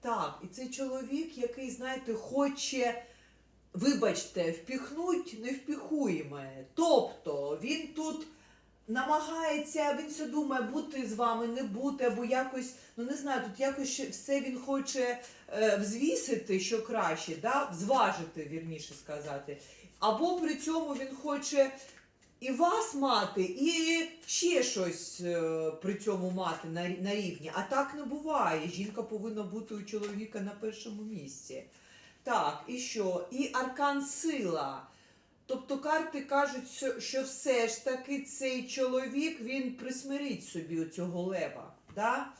Так, і це чоловік, який, знаєте, хоче, вибачте, впіхнуть невпіхуєме. Тобто він тут намагається, він все думає, бути з вами, не бути, або якось, ну не знаю, тут якось все він хоче е, взвісити, що краще, да? зважити, вірніше сказати. Або при цьому він хоче і вас мати, і ще щось е, при цьому мати на, на рівні. А так не буває. Жінка повинна бути у чоловіка на першому місці. Так, і що? І аркан сила. Тобто карти кажуть, що- все ж таки цей чоловік він присмирить собі цього лева, да?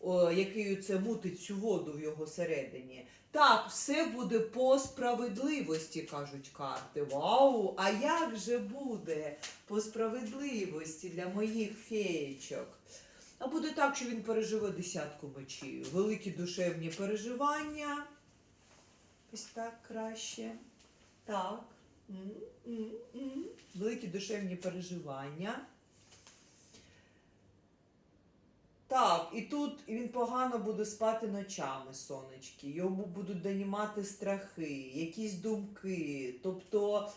О, який це мутить цю воду в його середині. Так, все буде по справедливості, кажуть карти. Вау! А як же буде по справедливості для моїх феєчок? А буде так, що він переживе десятку мечів. Великі душевні переживання. Ось так краще. Так. М, м, м. Великі душевні переживання. Так, і тут він погано буде спати ночами, сонечки. Йому будуть донімати страхи, якісь думки. Тобто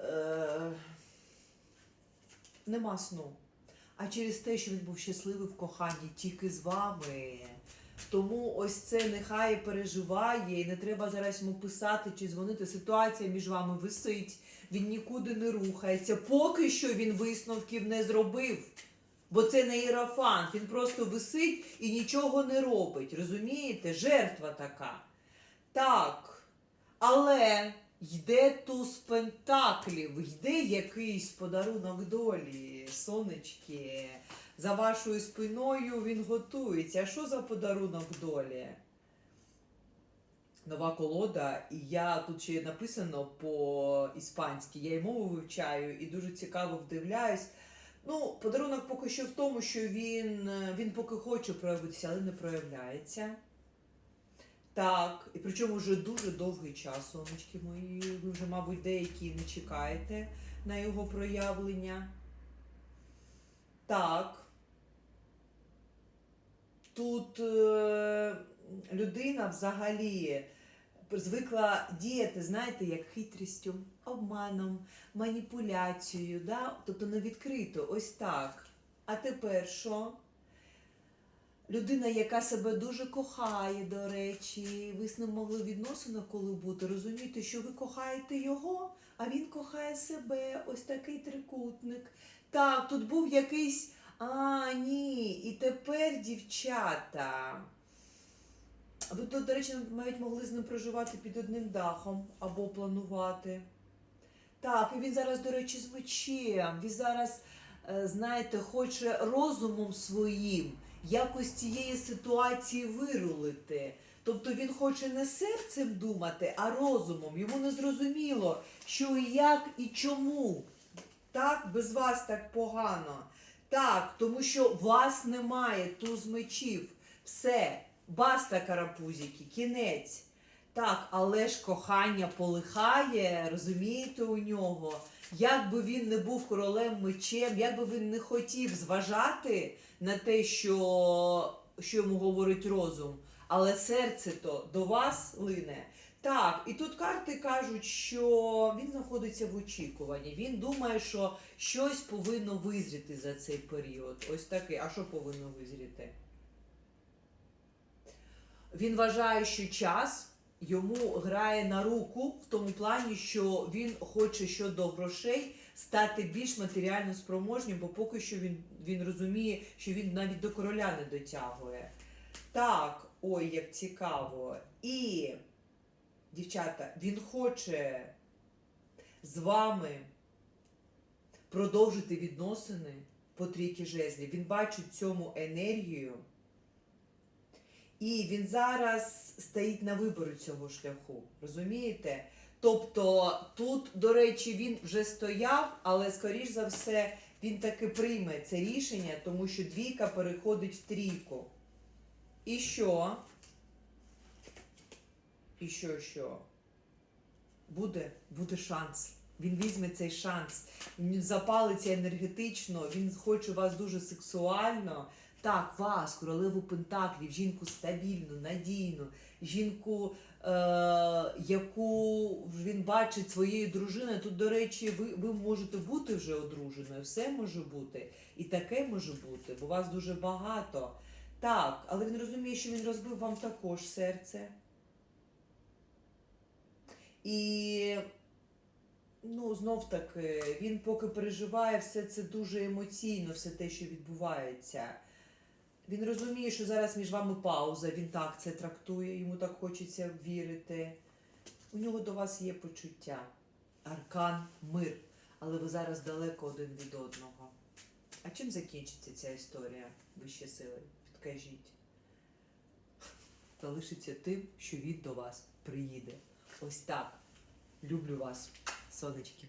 е- нема сну. А через те, що він був щасливий в коханні тільки з вами. Тому ось це нехай переживає, і не треба зараз йому писати чи дзвонити. Ситуація між вами висить, він нікуди не рухається. Поки що він висновків не зробив. Бо це не іерофант, він просто висить і нічого не робить. Розумієте? Жертва така. Так. Але йде туз пентаклів, йде якийсь подарунок долі, сонечки. За вашою спиною він готується. А що за подарунок долі? Нова колода, і я тут ще написано по-іспанськи, я й мову вивчаю і дуже цікаво вдивляюсь. Ну, подарунок поки що в тому, що він, е, він поки хоче проявитися, але не проявляється. Так, і причому вже дуже довгий час, сонечки мої. Ви вже, мабуть, деякі не чекаєте на його проявлення. Так. Тут е, людина взагалі звикла діяти, знаєте, як хитрістю, обманом, маніпуляцією, да? тобто не відкрито, ось так. А тепер що? Людина, яка себе дуже кохає, до речі, ви з ним могли відносини коли бути, розумієте, що ви кохаєте його, а він кохає себе, ось такий трикутник. Так, тут був якийсь. А, ні, і тепер дівчата. Ви тут, до речі, навіть могли з ним проживати під одним дахом або планувати. Так, і він зараз, до речі, з мечем. Він зараз, е, знаєте, хоче розумом своїм якось цієї ситуації вирулити. Тобто він хоче не серцем думати, а розумом. Йому не зрозуміло, що і як і чому. Так, без вас так погано. Так, тому що вас немає туз мечів. Все, баста карапузики, кінець. Так, але ж кохання полихає, розумієте, у нього. Як би він не був королем мечем, як би він не хотів зважати на те, що, що йому говорить розум, але серце то до вас лине. Так, і тут карти кажуть, що він знаходиться в очікуванні. Він думає, що щось повинно визріти за цей період. Ось такий. А що повинно визріти? Він вважає, що час йому грає на руку в тому плані, що він хоче щодо грошей стати більш матеріально спроможнім, бо поки що він, він розуміє, що він навіть до короля не дотягує. Так, ой, як цікаво. І, дівчата, він хоче з вами продовжити відносини по трійки жезлів. Він бачить цьому енергію. І він зараз стоїть на виборі цього шляху. Розумієте? Тобто тут, до речі, він вже стояв, але скоріш за все він таки прийме це рішення, тому що двійка переходить в трійку. І що? І що, що? Буде, буде шанс. Він візьме цей шанс. Він запалиться енергетично, він хоче вас дуже сексуально. Так, вас, королеву Пентаклів, жінку стабільну, надійну, жінку, е, яку він бачить своєю дружиною. Тут, до речі, ви, ви можете бути вже одруженою, все може бути. І таке може бути, бо вас дуже багато. Так, але він розуміє, що він розбив вам також серце. І ну, знов таки, він поки переживає все це дуже емоційно, все те, що відбувається. Він розуміє, що зараз між вами пауза, він так це трактує, йому так хочеться вірити. У нього до вас є почуття. Аркан, мир. Але ви зараз далеко один від одного. А чим закінчиться ця історія, вище сили? Підкажіть. Залишиться тим, що він до вас приїде. Ось так. Люблю вас, сонечки.